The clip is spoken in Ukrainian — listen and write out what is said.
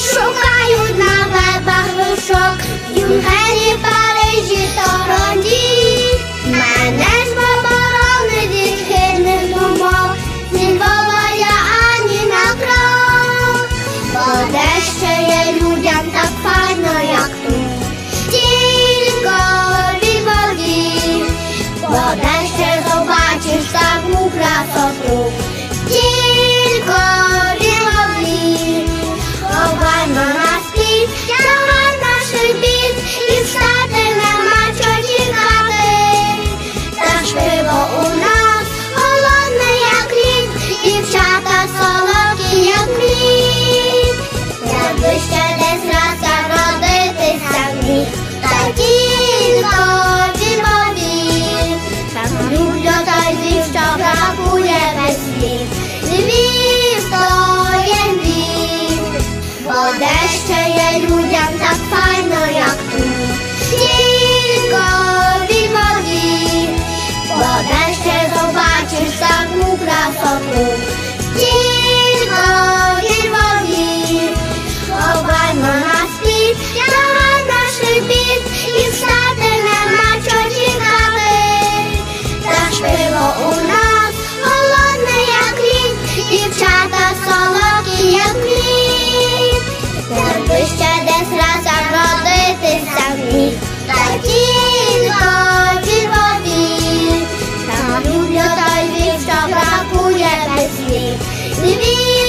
шукають на вебах грушок, Юнгені, Парижі, Торонді. Мене ж оборони від думок, Львова я ані на крок, бо де ще є людям так файно, як тут. I tell you. Living